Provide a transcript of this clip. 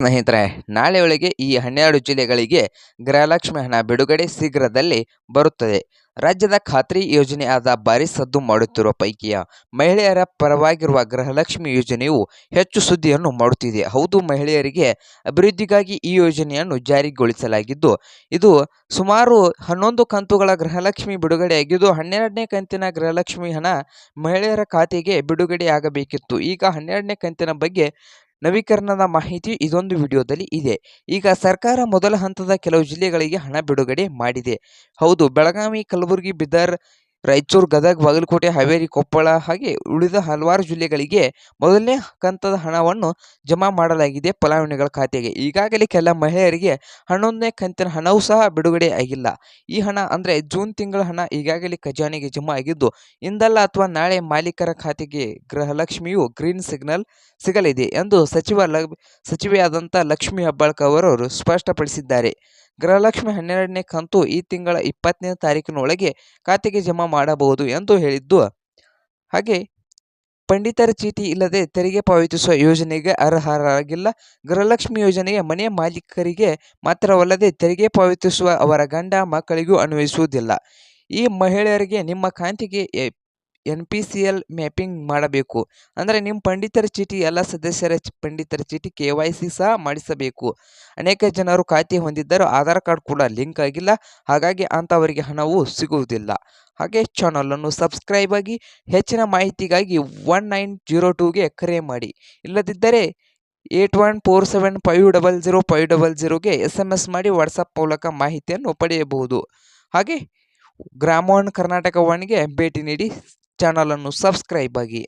ಸ್ನೇಹಿತರೆ ನಾಳೆ ಒಳಗೆ ಈ ಹನ್ನೆರಡು ಜಿಲ್ಲೆಗಳಿಗೆ ಗೃಹಲಕ್ಷ್ಮಿ ಹಣ ಬಿಡುಗಡೆ ಶೀಘ್ರದಲ್ಲಿ ಬರುತ್ತದೆ. ರಾಜ್ಯದ ಖಾತ್ರಿ ಯೋಜನೆಯಾದ ಭಾರಿ ಸದ್ದು ಮಾಡುತ್ತಿರುವ ಪೈಕಿಯ ಮಹಿಳೆಯರ ಪರವಾಗಿರುವ ಗೃಹಲಕ್ಷ್ಮಿ ಯೋಜನೆಯು ಹೆಚ್ಚು ಸುದ್ದಿಯನ್ನು ಮಾಡುತ್ತಿದೆ. ಹೌದು, ಮಹಿಳೆಯರಿಗೆ ಅಭಿವೃದ್ಧಿಗಾಗಿ ಈ ಯೋಜನೆಯನ್ನು ಜಾರಿಗೊಳಿಸಲಾಗಿದ್ದು, ಇದು ಸುಮಾರು ಹನ್ನೊಂದು ಕಂತುಗಳ ಗೃಹಲಕ್ಷ್ಮಿ ಬಿಡುಗಡೆಯಾಗಿದ್ದು, ಹನ್ನೆರಡನೇ ಕಂತಿನ ಗೃಹಲಕ್ಷ್ಮಿ ಹಣ ಮಹಿಳೆಯರ ಖಾತೆಗೆ ಬಿಡುಗಡೆಯಾಗಬೇಕಿತ್ತು. ಈಗ ಹನ್ನೆರಡನೇ ಕಂತಿನ ಬಗ್ಗೆ ನವೀಕರಣದ ಮಾಹಿತಿ ಇದೊಂದು ವಿಡಿಯೋದಲ್ಲಿ ಇದೆ. ಈಗ ಸರ್ಕಾರ ಮೊದಲ ಹಂತದ ಕೆಲವು ಜಿಲ್ಲೆಗಳಿಗೆ ಹಣ ಬಿಡುಗಡೆ ಮಾಡಿದೆ. ಹೌದು, ಬೆಳಗಾವಿ, ಕಲಬುರಗಿ, ಬೀದರ್ ರಾಯಚೂರು ಗದಗ ಬಾಗಲಕೋಟೆ ಹಾವೇರಿ ಕೊಪ್ಪಳ ಹಾಗೆ ಉಳಿದ ಹಲವಾರು ಜಿಲ್ಲೆಗಳಿಗೆ ಮೊದಲನೇ ಕಂತದ ಹಣವನ್ನು ಜಮಾ ಮಾಡಲಾಗಿದೆ ಫಲಾನುಭವಿಗಳ ಖಾತೆಗೆ. ಈಗಾಗಲೇ ಕೆಲ ಮಹಿಳೆಯರಿಗೆ ಹನ್ನೊಂದನೇ ಕಂತಿನ ಹಣವೂ ಸಹ ಬಿಡುಗಡೆ ಆಗಿಲ್ಲ. ಈ ಹಣ ಅಂದರೆ ಜೂನ್ ತಿಂಗಳ ಹಣ ಈಗಾಗಲೇ ಖಜಾನೆಗೆ ಜಮಾ ಆಗಿದ್ದು, ಇಂದಲ್ಲ ಅಥವಾ ನಾಳೆ ಮಾಲೀಕರ ಖಾತೆಗೆ ಗೃಹಲಕ್ಷ್ಮಿಯು ಗ್ರೀನ್ ಸಿಗ್ನಲ್ ಸಿಗಲಿದೆ ಎಂದು ಸಚಿವ ಸಚಿವೆಯಾದಂಥ ಲಕ್ಷ್ಮೀ ಹೆಬ್ಬಾಳ್ಕರ್ ಅವರು ಸ್ಪಷ್ಟಪಡಿಸಿದ್ದಾರೆ. ಗೃಹಲಕ್ಷ್ಮಿ ಹನ್ನೆರಡನೇ ಕಂತು ಈ ತಿಂಗಳ ಇಪ್ಪತ್ತನೇ ತಾರೀಕಿನೊಳಗೆ ಖಾತೆಗೆ ಜಮಾ ಮಾಡಬಹುದು ಎಂದು ಹೇಳಿದ್ದು. ಹಾಗೆ ಪಂಡಿತರ ಚೀಟಿ ಇಲ್ಲದೆ ತೆರಿಗೆ ಪಾವತಿಸುವ ಯೋಜನೆಗೆ ಅರ್ಹರಾಗಿಲ್ಲ. ಗೃಹಲಕ್ಷ್ಮಿ ಯೋಜನೆಗೆ ಮನೆ ಮಾಲೀಕರಿಗೆ ಮಾತ್ರವಲ್ಲದೆ ತೆರಿಗೆ ಪಾವತಿಸುವ ಅವರ ಗಂಡ ಮಕ್ಕಳಿಗೂ ಅನ್ವಯಿಸುವುದಿಲ್ಲ. ಈ ಮಹಿಳೆಯರಿಗೆ ನಿಮ್ಮ ಖಾತೆಗೆ N P C L mapping ಮಾಡಬೇಕು. ಅಂದರೆ ನಿಮ್ಮ ಪಂಡಿತರ ಚೀಟಿ, ಎಲ್ಲ ಸದಸ್ಯರ ಪಂಡಿತರ ಚೀಟಿ ಕೆ ವೈ ಸಿ ಸಹ ಮಾಡಿಸಬೇಕು. ಅನೇಕ ಜನರು ಖಾತೆ ಹೊಂದಿದ್ದರೂ ಆಧಾರ್ ಕಾರ್ಡ್ ಕೂಡ ಲಿಂಕ್ ಆಗಿಲ್ಲ. ಹಾಗಾಗಿ ಅಂಥವರಿಗೆ ಹಣವು ಸಿಗುವುದಿಲ್ಲ. ಹಾಗೆ ಚಾನಲನ್ನು ಸಬ್ಸ್ಕ್ರೈಬ್ ಆಗಿ, ಹೆಚ್ಚಿನ ಮಾಹಿತಿಗಾಗಿ ಒನ್ ನೈನ್ ಜೀರೋ ಟೂಗೆ ಕರೆ ಮಾಡಿ. ಇಲ್ಲದಿದ್ದರೆ eight one four seven five double zero five double ಜೀರೋಗೆ S M S ಮಾಡಿ ವಾಟ್ಸಪ್ ಮೂಲಕ ಮಾಹಿತಿಯನ್ನು ಪಡೆಯಬಹುದು. ಹಾಗೆ ಗ್ರಾಮ ಒನ್ ಕರ್ನಾಟಕ ಒನ್ಗೆ ಭೇಟಿ ನೀಡಿ ಚಾನಲನ್ನು ಸಬ್ಸ್ಕ್ರೈಬ್ ಆಗಿ